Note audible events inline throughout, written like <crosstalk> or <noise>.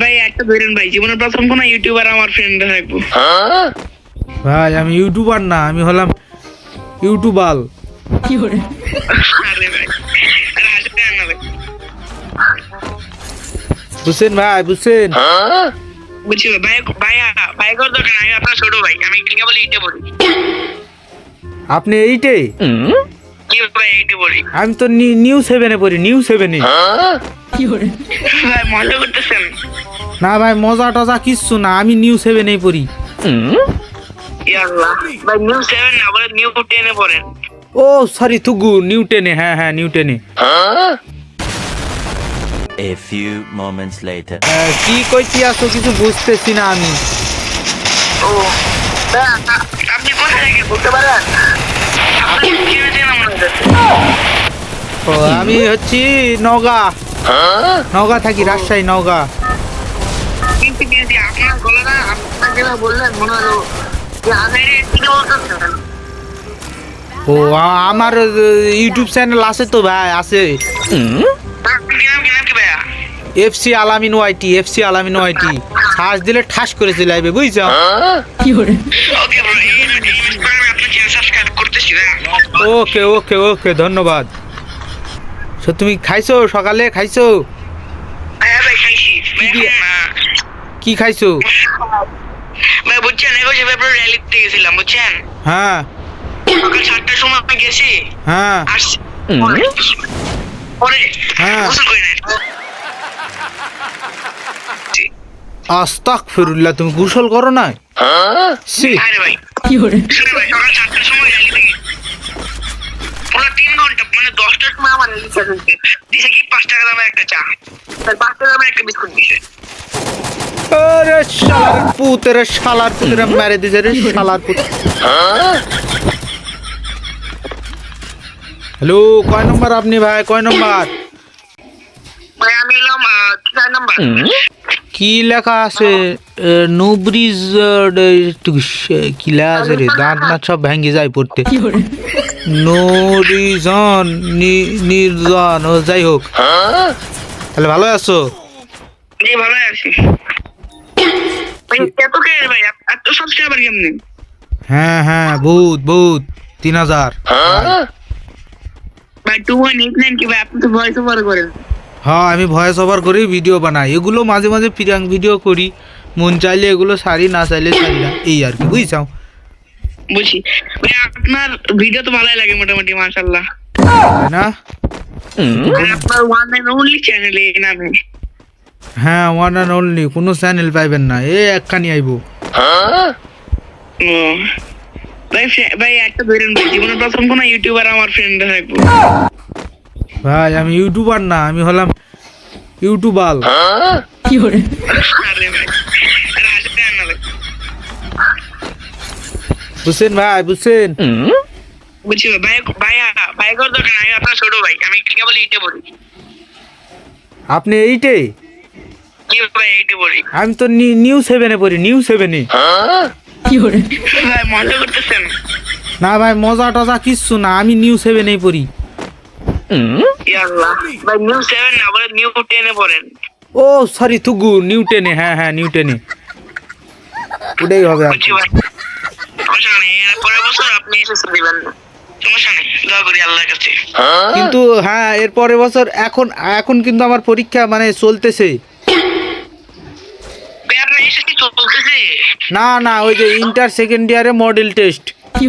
ভাই একটা ধরেন ভাই জীবনের প্রথম কোন ইউটিউবার আমার ফ্রেন্ড থাকব। ভাই আমি ইউটিউবার না আমি হলাম ইউটিউবাল আরে ভাই আরে ভাই। বুঝছেন ভাই বুঝছেন বুঝছি ভাই ভাই ভাই কর দরকার নাই, আমি আপনার ছোট ভাই আমি কেবল এইটে পড়ি। আপনি এইটে? কি ভাই এইটে পড়ি আমি তো নিউ সেভেনে পড়ি নিউ সেভেনে ভাই মজা করতেছেন? না ভাই মজা টজা কিচ্ছু না আমি নিউ সেভেনেই পড়ি। ইয়াল্লাহ। ভাই নিউ সেভেন না বলে নিউ টেনে পড়েন। ও সরি থুগু নিউ টেনে হ্যাঁ হ্যাঁ নিউ টেনে A few moments later. কি কইছি আছো কিছু বুঝতেছি না আমি। ও আপনি কোথায় থেকে বলতে পারেন ও আমি হচ্ছি নগা। নগা থাকি রাজশাহী নগা। মনে ও আমার ইউটিউব চ্যানেল আছে তো ভাই আছে। কি নাম কি নাম কি ভাইয়া? এফসি আলামিন ওয়াইটি এফসি আলামিন ওয়াইটি সার্চ দিলে ঠাস করে চলে আসবে বুঝছ? ওকে ওকে ওকে ওকে ধন্যবাদ। সো তুমি খাইছো সকালে? খাইছো? হ্যাঁ কি খাইছো? ভাই বুঝছেন এগো যে ব্যাপারে র্যালিতে গেছিলাম বুঝছেন? হ্যাঁ। সকাল সাতটার সময় আমি গেছি। হ্যাঁ। পরে হ্যাঁ। আস্তাক ফিরুল্লাহ তুমি গোসল করো না সি আরে ভাই। শুনে ভাই সকাল সাতটার সময় র্যালিতে মানে দশটার সময় আমার দিছে কি? পাঁচ টাকা দামের একটা চা। তার পাঁচ টাকা দামের একটা বিস্কুট দিছে। আরে শালার পুতের শালার পুতের মেরে দিছে রে শালার পুত। হ্যালো কয় নম্বর আপনি ভাই? কয় নম্বর? ভাই আমি এলাম চার নাম্বার। কি লেখা আছে? নুব্রিজ কি লেখা আছে রে? দাঁত না সব ভেঙে যায় পড়তে। নরিজন নির্জন ও যাই হোক। তাহলে ভালো আছো? জি ভালো আছি। হ্যাঁ হ্যাঁ বহুত বহুত তিন হাজার। ভাই টু ওয়ান এইট নাইন কি ভাই? আপনি তো ভয়েস ওভার করেন। হ্যাঁ আমি ভয়েস ওভার করি ভিডিও বানাই। এগুলো মাঝে মাঝে ফিরাং ভিডিও করি। মন চাইলে এগুলো সারি না চাইলে সারি না। এই আর কি বুঝছাও বুঝছি। ভাই আপনার ভিডিও তো ভালোই লাগে মোটামুটি মাশাল্লাহ না? আপনার ওয়ান এন্ড অনলি চ্যানেল এই নামে। হ্যাঁ ওয়ান অ্যান্ড অনলি কোনো চ্যানেল পাইবেন না। এ একখানি আইবো। ভাই ভাই একটা ধরেন ভাই জীবনের প্রথম কোন ইউটিউবার আমার ফ্রেন্ড থাকব। ভাই আমি ইউটিউবার না আমি হলাম ইউটিউবাল না ভাই বুঝছেন ভাই বুঝছেন বুঝছি ভাই ভাই ভাই কর দরকার আমি আপনার ছোট ভাই আমি কেবল এইটে পড়ি আপনি এইটে? কি পড়ি আমি তো নিউ সেভেনে পড়ি নিউ সেভেনে না ভাই মজা টজা কিচ্ছু না আমি নিউ সেভেনেই পড়ি। ভাই নিউ সেভেন না বলে নিউ টেনে পড়েন। ও সরি থুগু নিউ টেনে হ্যাঁ হ্যাঁ নিউ টেনে ওটাই হবে কিন্তু হ্যাঁ এর পরের বছর এখন এখন কিন্তু আমার পরীক্ষা মানে চলতেছে। না না ওই যে ইন্টার সেকেন্ড ইয়ারে মডেল টেস্ট কি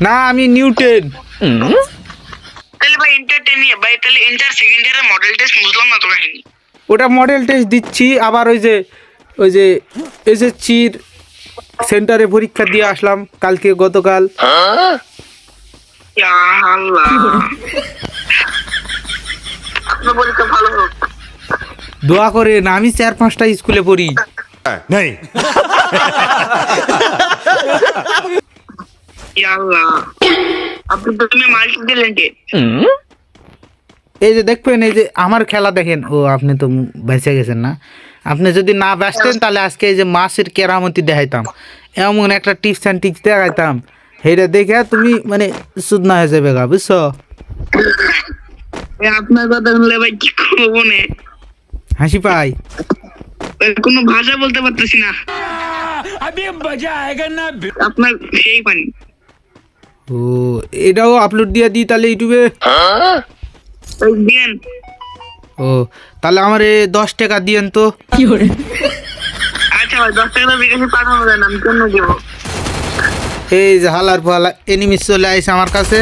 না আমি নিউ টেন তাহলে ভাই ইন্টার টেনে ভাই তাহলে ইন্টার সেকেন্ড ইয়ারের মডেল টেস্ট বুঝলাম না তো কাহিনী ওটা মডেল টেস্ট দিচ্ছি আবার ওই যে ওই যে এসএসসির সেন্টারে পরীক্ষা দিয়ে আসলাম কালকে গতকাল। ইয়া দোয়া করে না আমি চার পাঁচটা স্কুলে পড়ি। नहीं <laughs> এই যে দেখবেন এই যে আমার খেলা দেখেন। ও আপনি তো বেঁচে গেছেন না। আপনি যদি না বাঁচতেন তাহলে আজকে এই যে মাছের কেরামতি দেখাইতাম। এমন একটা টিপস অ্যান্ড টিক্স দেখাইতাম। সেইটা দেখে তুমি মানে সুদনা হয়ে যাবে গা বুঝছ? আপনার কথা শুনলে ভাই কি করব হাসি পাই। ভাই, কোনো ভাষা বলতে পারতেছি না। আপনার সেই পানি। ও এটাও আপলোড দিয়ে দিই তাহলে ইউটিউবে? দিয়েন। ও তাহলে আমার এ দশ টাকা দিয়েন তো। কি করে? আচ্ছা ভাই দশ টাকা বিকাশে পাঠানো যায় না আমি কেন দেবো? এই যে হালার ফালা এনিমি চলে আইসে আমার কাছে।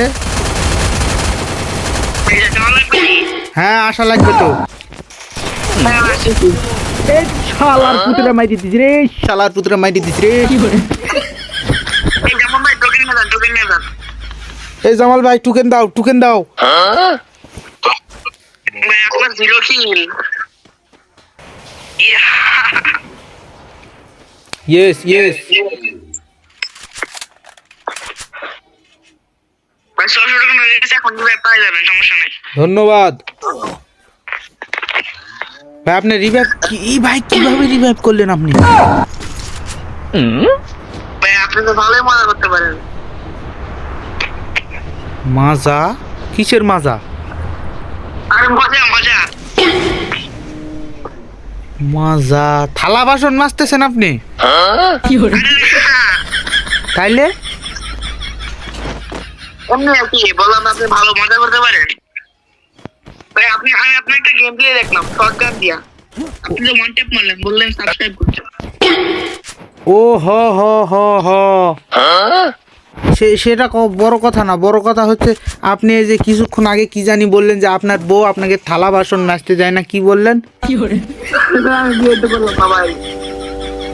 হ্যাঁ আশা লাগবে তো। হ্যাঁ এই শালার পুতরা মাইরি দিছি রে। শালার পুতরা মাইরি দিছি রে। এই এই জামাল ভাই টুকেন দাও টুকেন দাও। ভাই আপনার জিরো কিল ইয়েস ইয়েস ধন্যবাদ। ভাই আপনি রিভাইভ কি ভাই কীভাবে রিভাইভ করলেন আপনি? ভাই আপনি তো ভালোই মজা করতে পারেন। মাজা? কিসের মাজা? মজা থালা বাসন মাজতেছেন আপনি? তাইলে? এমনি আর কি বললাম আপনি ভালো মজা করতে পারেন? ভাই আপনি আমি আপনার একটা গেম দেখলাম শর্ট গান দিয়া। আপনি তো ওয়ান ট্যাপ মারলেন বললেন সাবস্ক্রাইব করতে। ও হ হ হ হ। সে সেটা বড় কথা না। বড় কথা হচ্ছে আপনি এই যে কিছুক্ষণ আগে কি জানি বললেন যে আপনার বউ আপনাকে থালা বাসন মাজতে যায় না কি বললেন?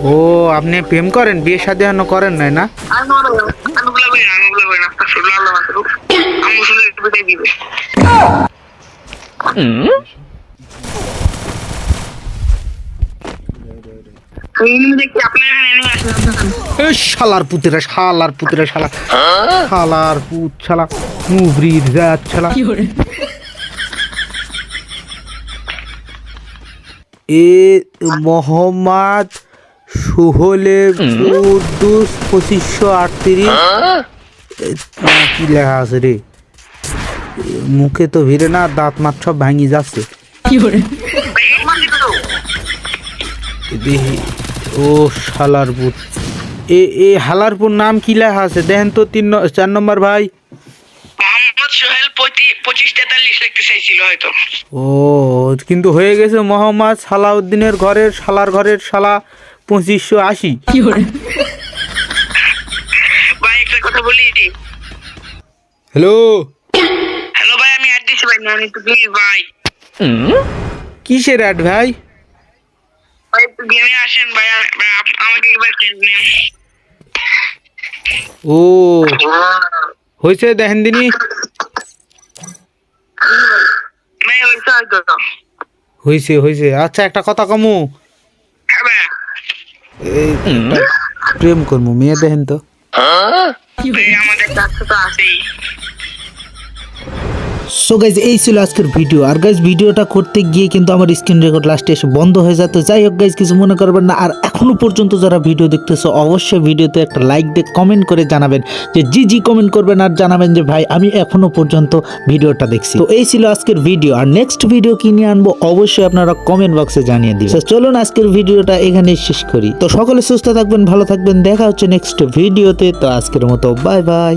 ও আপনি প্রেম করেন? বিয়ে এখনও করেন নাই না? আমি মনে করি আমি বলে করি না আমি বলে করি না শুনলে আল্লাহ মাত্র আমি শুনলে একটু বিদায় দিবে এই এনিমি দেখি আপনার এখানে এনিমি আসে এ শালার পুতরা শালার পুতরা শালা। শালার পুত শালা। মুবরির জাত শালা। এ মোহাম্মদ সুহলে কুদ্দুস পঁচিশশো আটত্রিশ। কি লেখা আছে রে? মুখে তো ভিড়ে না দাঁত মাত সব ভাঙি যাচ্ছে। তো এ দেখি ও শালারপুর। এ এ হালারপুর নাম কি লেখা আছে? দেখেন তো তিন ন- চার নম্বর ভাই। মোহাম্মদ সোহেল পঁচিশ তেতাল্লিশ লিখতে চাইছিল হয়তো। ও কিন্তু হয়ে গেছে মোহাম্মদ সালাউদ্দিনের ঘরের শালার ঘরের শালা পঁচিশশো আশি। ভাই একটা কথা বলি হ্যালো? হ্যালো ভাই আমি অ্যাড দিচ্ছি ভাই নেন একটু প্লিজ ভাই। কিসের অ্যাড ভাই? ভাই একটু গেমে আসেন ভাই আমাকে একবার ফ্রেন্ড নেন ও হয়েছে দেখেন হয়েছে হয়েছে। হয়েছে আচ্ছা একটা কথা কমু। প্রেম করব মেয়ে দেখেন তো। আমাদের কাছে তো আছেই। সো গাইজ এই ছিল আজকের ভিডিও আর গাইজ ভিডিওটা করতে গিয়ে কিন্তু আমার স্ক্রিন রেকর্ড লাস্টে এসে বন্ধ হয়ে যেত যাই হোক গাইজ কিছু মনে করবেন না। আর এখনও পর্যন্ত যারা ভিডিও দেখতেছো, অবশ্যই ভিডিওতে একটা লাইক দিয়ে কমেন্ট করে জানাবেন। যে জি জি কমেন্ট করবেন আর জানাবেন যে, ভাই, আমি এখনও পর্যন্ত ভিডিওটা দেখছি। তো এই ছিল আজকের ভিডিও আর নেক্সট ভিডিও কি নিয়ে আনব, অবশ্যই আপনারা কমেন্ট বক্সে জানিয়ে দিবেন। চলুন আজকের ভিডিওটা এখানে শেষ করি। তো সকলে সুস্থ থাকবেন, ভালো থাকবেন। দেখা হচ্ছে নেক্সট ভিডিওতে তো আজকের মতো বাই বাই